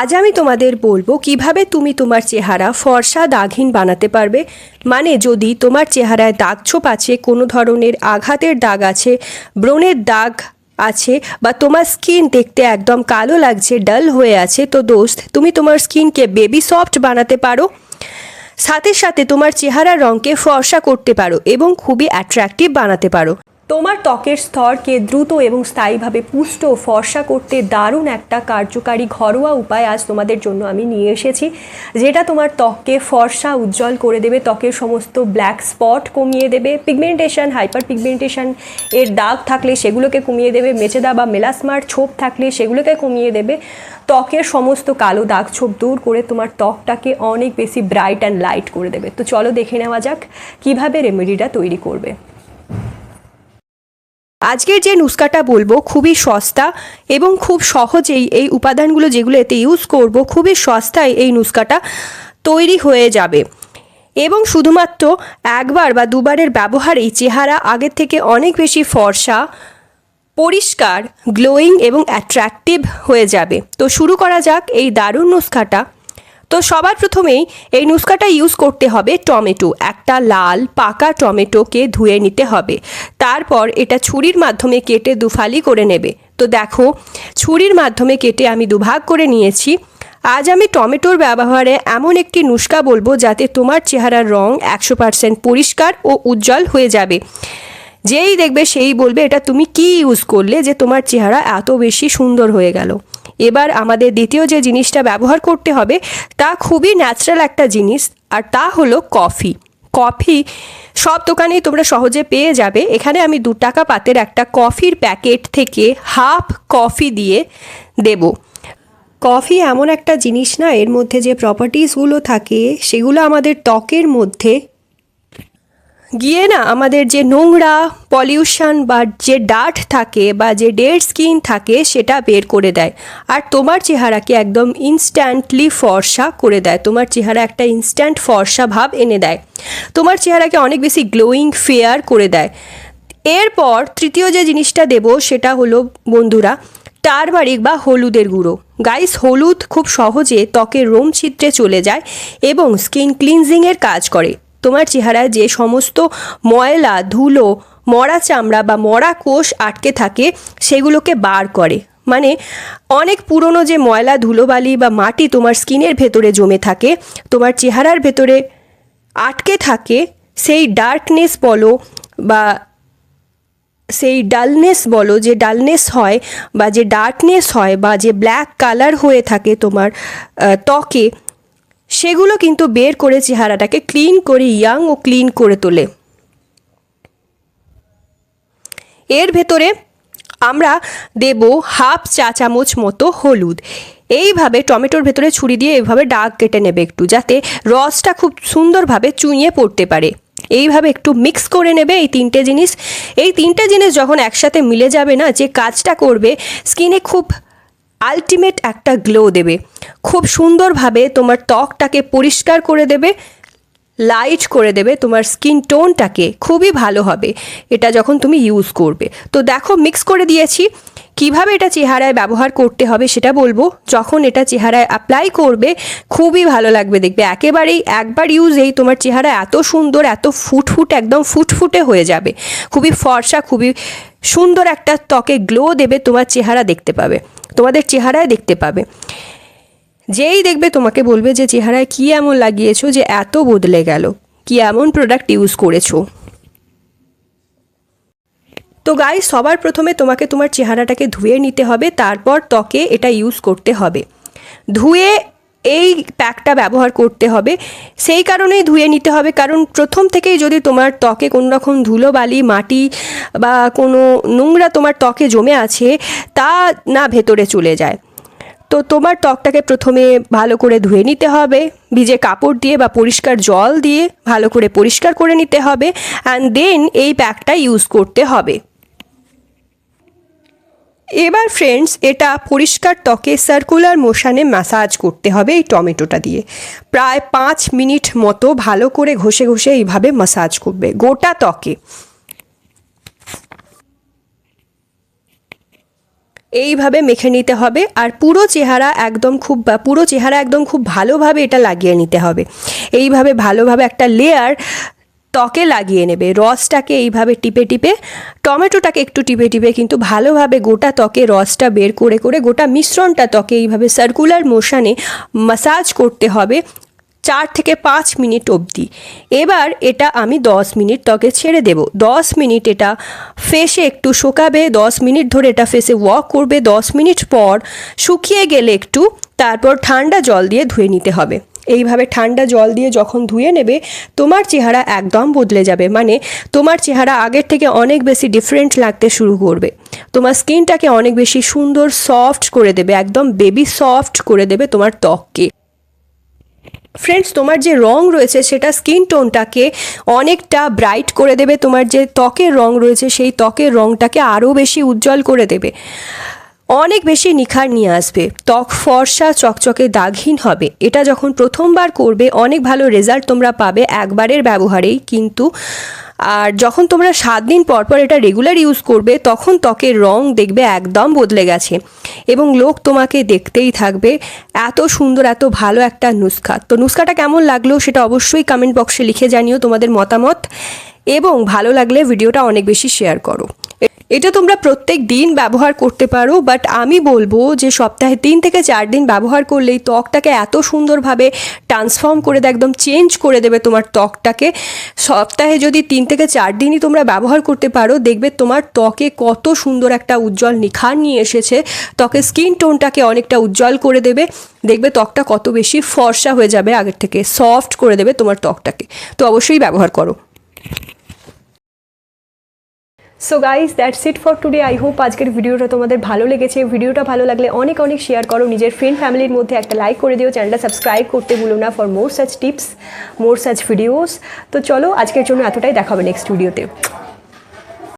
আজ আমি তোমাদের বলব কীভাবে তুমি তোমার চেহারা ফর্সা দাগহীন বানাতে পারবে। মানে যদি তোমার চেহারায় দাগ ছোপ আছে, কোনো ধরনের আঘাতের দাগ আছে, ব্রণের দাগ আছে, বা তোমার স্কিন দেখতে একদম কালো লাগছে, ডাল হয়ে আছে, তো দোস্ত, তুমি তোমার স্কিনকে বেবি সফট বানাতে পারো। সাথে সাথে তোমার চেহারার রঙকে ফর্সা করতে পারো এবং খুবই অ্যাট্রাক্টিভ বানাতে পারো। তোমার ত্বকের স্তরকে দ্রুত এবং স্থায়ীভাবে পুষ্ট ও ফর্সা করতে দারুণ একটা কার্যকারী ঘরোয়া উপায় আজ তোমাদের জন্য আমি নিয়ে এসেছি। যেটা তোমার ত্বককে ফর্সা, উজ্জ্বল করে দেবে, ত্বকের সমস্ত ব্ল্যাক স্পট কমিয়ে দেবে পিগমেন্টেশন হাইপার পিগমেন্টেশন এর দাগ থাকলে সেগুলোকে কমিয়ে দেবে, মেচেদা বা মেলাসমার ছোপ থাকলে সেগুলোকে কমিয়ে দেবে। ত্বকের সমস্ত কালো দাগ ছোপ দূর করে তোমার ত্বকটাকে অনেক বেশি ব্রাইট অ্যান্ড লাইট করে দেবে। তো চলো দেখে নেওয়া যাক কীভাবে রেমেডিটা তৈরি করবে। আজকের যে নুস্কাটা বলব খুবই সস্তা এবং খুব সহজেই এই উপাদানগুলো যেগুলো এতে ইউজ করব, খুবই সস্তায় এই নুস্কাটা তৈরি হয়ে যাবে। এবং শুধুমাত্র একবার বা দুবারের ব্যবহারেই চেহারা আগের থেকে অনেক বেশি ফর্সা, পরিষ্কার গ্লোয়িং এবং অ্যাট্রাকটিভ হয়ে যাবে। তো শুরু করা যাক এই দারুণ নুস্কাটা। তো সবার প্রথমেই এই নুস্কাটা ইউজ করতে হবে টমেটো। একটা লাল, পাকা টমেটোকে ধুয়ে নিতে হবে। তারপর এটা ছুরির মাধ্যমে কেটে দুফালি করে নেবে। তো দেখো, ছুরির মাধ্যমে কেটে আমি দুভাগ করে নিয়েছি। আজ আমি টমেটোর ব্যবহারে এমন একটি নুস্কা বলব যাতে তোমার চেহারার রং একশো পার্সেন্ট পরিষ্কার ও উজ্জ্বল হয়ে যাবে। যেই দেখবে সেই বলবে, এটা তুমি কি ইউজ করলে যে তোমার চেহারা এত বেশি সুন্দর হয়ে গেল? এবার আমাদের দ্বিতীয় যে জিনিসটা ব্যবহার করতে হবে, তা খুবই ন্যাচারাল একটা জিনিস, আর তা হলো কফি কফি সব দোকানেই তোমরা সহজে পেয়ে যাবে। এখানে আমি দু টাকা পাতের একটা কফির প্যাকেট থেকে হাফ কফি দিয়ে দেব। কফি এমন একটা জিনিস না, এর মধ্যে যে প্রপার্টিসগুলো থাকে, সেগুলো আমাদের ত্বকের মধ্যে গিয়ে না আমাদের যে নোংরা পলিউশন বা যে ডার্ট থাকে বা যে ডেড স্কিন থাকে সেটা বের করে দেয়। আর তোমার চেহারাকে একদম ইনস্ট্যান্টলি ফর্সা করে দেয়। তোমার চেহারা একটা ইনস্ট্যান্ট ফর্সা ভাব এনে দেয়। তোমার চেহারাকে অনেক বেশি গ্লোয়িং ফেয়ার করে দেয়। এরপর তৃতীয় যে জিনিসটা দেব সেটা হলো বন্ধুরা, টারমারিক বা হলুদের গুঁড়ো। গাইস হলুদ খুব সহজে ত্বকের রোম ছিদ্রে চলে যায় এবং স্কিন ক্লিনজিংয়ের কাজ করে। তোমার চেহারায় যে সমস্ত ময়লা, ধুলো, মরা চামড়া বা মরা কোষ আটকে থাকে, সেগুলোকে বার করে। মানে অনেক পুরনো যে ময়লা ধুলোবালি বা মাটি তোমার স্কিনের ভেতরে জমে থাকে, তোমার চেহারার ভেতরে আটকে থাকে, সেই ডার্কনেস বলো বা সেই ডালনেস বলো, যে ডালনেস হয় বা যে ডার্কনেস হয় বা যে ব্ল্যাক কালার হয়ে থাকে তোমার ত্বকে সেগুলো কিন্তু বের করে চেহারাটাকে ক্লিন করে ইয়াং ও ক্লিন করে তোলে। এর ভেতরে আমরা দেব হাফ চা চামচ মতো হলুদ। এইভাবে টমেটোর ভেতরে ছুরি দিয়ে এইভাবে ডাক কেটে নেবে একটু, যাতে রসটা খুব সুন্দরভাবে চুইয়ে পড়তে পারে। এইভাবে একটু মিক্স করে নেবে এই তিনটে জিনিস। এই তিনটে জিনিস যখন একসাথে মিলে যাবে না, যে কাজটা করবে, স্কিনে খুব আলটিমেট একটা গ্লো দেবে। খুব সুন্দরভাবে তোমার ত্বকটাকে পরিষ্কার করে দেবে লাইট করে দেবে, তোমার স্কিন টোনটাকে খুবই ভালো হবে। এটা যখন তুমি ইউজ করবে। তো দেখো মিক্স করে দিয়েছি। কীভাবে এটা চেহারায় ব্যবহার করতে হবে সেটা বলব। যখন এটা চেহারায় অ্যাপ্লাই করবে, খুবই ভালো লাগবে দেখবে। একেবারেই একবার ইউজেই তোমার চেহারা এত সুন্দর, এত ফুটফুট, একদম ফুটফুটে হয়ে যাবে। খুবই ফর্সা, খুবই সুন্দর একটা ত্বকে গ্লো দেবে, তোমার চেহারা দেখতে পাবে। তোমাদের চেহারায় দেখতে পাবে। যেই দেখবে তোমাকে বলবে যে, চেহারায় কী এমন লাগিয়েছো যে এত বদলে গেল? কি এমন প্রোডাক্ট ইউজ করেছ? তো গাই সবার প্রথমে তোমাকে তোমার চেহারাটাকে ধুয়ে নিতে হবে, তারপর ত্বকে এটা ইউজ করতে হবে। ধুয়ে এই প্যাকটা ব্যবহার করতে হবে। সেই কারণেই ধুয়ে নিতে হবে। কারণ প্রথম থেকেই যদি তোমার ত্বকে কোনো রকম ধুলোবালি, মাটি বা কোনো নোংরা তোমার ত্বকে জমে আছে, তা না ভেতরে চলে যায়। তো তোমার ত্বকটাকে প্রথমে ভালো করে ধুয়ে নিতে হবে। ভিজে কাপড় দিয়ে বা পরিষ্কার জল দিয়ে ভালো করে পরিষ্কার করে নিতে হবে। অ্যান্ড দেন এই প্যাকটা ইউজ করতে হবে। এবার ফ্রেন্ডস এটা পরিষ্কার ত্বকে সার্কুলার মোশানে ম্যাসাজ করতে হবে এই টমেটোটা দিয়ে। প্রায় পাঁচ মিনিট মতো ভালো করে ঘষে ঘষে এইভাবে ম্যাসাজ করবে, গোটা ত্বকে। এইভাবে মেখে নিতে হবে আর পুরো চেহারা একদম খুব, পুরো চেহারা একদম খুব ভালোভাবে এটা লাগিয়ে নিতে হবে। এইভাবে ভালোভাবে একটা লেয়ার ত্বকে লাগিয়ে নেবে। রসটাকে এইভাবে টিপে টিপে, টমেটোটাকে একটু টিপে টিপে কিন্তু ভালোভাবে গোটা ত্বকে রসটা বের করে করে গোটা মিশ্রণটা ত্বকে এইভাবে সার্কুলার মোশানে মাসাজ করতে হবে চার থেকে পাঁচ মিনিট অবধি। এবার এটা আমি দশ মিনিট ত্বকে ছেড়ে দেব। দশ মিনিট এটা ফেসে একটু শোকাবে, দশ মিনিট ধরে এটা ফেসে ওয়াক করবে। দশ মিনিট পর শুকিয়ে গেলে একটু, তারপর ঠান্ডা জল দিয়ে ধুয়ে নিতে হবে। এইভাবে ঠান্ডা জল দিয়ে যখন ধুয়ে নেবে, তোমার চেহারা একদম বদলে যাবে। মানে তোমার চেহারা আগের থেকে অনেক বেশি ডিফারেন্ট লাগতে শুরু করবে। তোমার স্কিনটাকে অনেক বেশি সুন্দর সফট করে দেবে, একদম বেবি সফট করে দেবে তোমার ত্বককে। ফ্রেন্ডস তোমার যে রং রয়েছে, সেটা স্কিন টোনটাকে অনেকটা ব্রাইট করে দেবে। তোমার যে ত্বকের রং রয়েছে, সেই ত্বকের রংটাকে আরও বেশি উজ্জ্বল করে দেবে। অনেক বেশি নিখার নিয়ে আসবে। ত্বক ফর্সা, চকচকে দাগহীন হবে। এটা যখন প্রথমবার করবে, অনেক ভালো রেজাল্ট তোমরা পাবে একবারের ব্যবহারেই। কিন্তু, আর যখন তোমরা সাত দিন পর পর এটা রেগুলার ইউজ করবে, তখন ত্বকের রং দেখবে একদম বদলে গেছে। এবং লোক তোমাকে দেখতেই থাকবে, এত সুন্দর, এত ভালো একটা নুস্খা। তো নুস্খাটা কেমন লাগল সেটা অবশ্যই কমেন্ট বক্সে লিখে জানিও তোমাদের মতামত। এবং ভালো লাগলে ভিডিওটা অনেক বেশি শেয়ার করো। এটা তোমরা প্রত্যেক দিন ব্যবহার করতে পারো বাট আমি বলব যে সপ্তাহে তিন থেকে চার দিন ব্যবহার করলেই ত্বকটাকে এত সুন্দরভাবে ট্রান্সফর্ম করে দেয়, একদম চেঞ্জ করে দেবে তোমার ত্বকটাকে। সপ্তাহে যদি তিন থেকে চার দিনই তোমরা ব্যবহার করতে পারো, দেখবে তোমার ত্বকে কত সুন্দর একটা উজ্জ্বল নিখার নিয়ে এসেছে। ত্বকে স্কিন টোনটাকে অনেকটা উজ্জ্বল করে দেবে, দেখবে ত্বকটা কত বেশি ফর্সা হয়ে যাবে আগের থেকে সফট করে দেবে তোমার ত্বকটাকে। তো অবশ্যই ব্যবহার করো। So guys that's it for today I hope আজকের ভিডিওটা তোমাদের ভালো লেগেছে। ভিডিওটা ভালো লাগলে অনেক অনেক শেয়ার করো। নিজের ফ্রেন্ড ফ্যামিলির মধ্যে একটা লাইক করে দিও। চ্যানেলটা সাবস্ক্রাইব করতে ভুলো না for more such tips more such videos তো চলো আজকের জন্য এতটাই। দেখাবে নেক্সট ভিডিওতে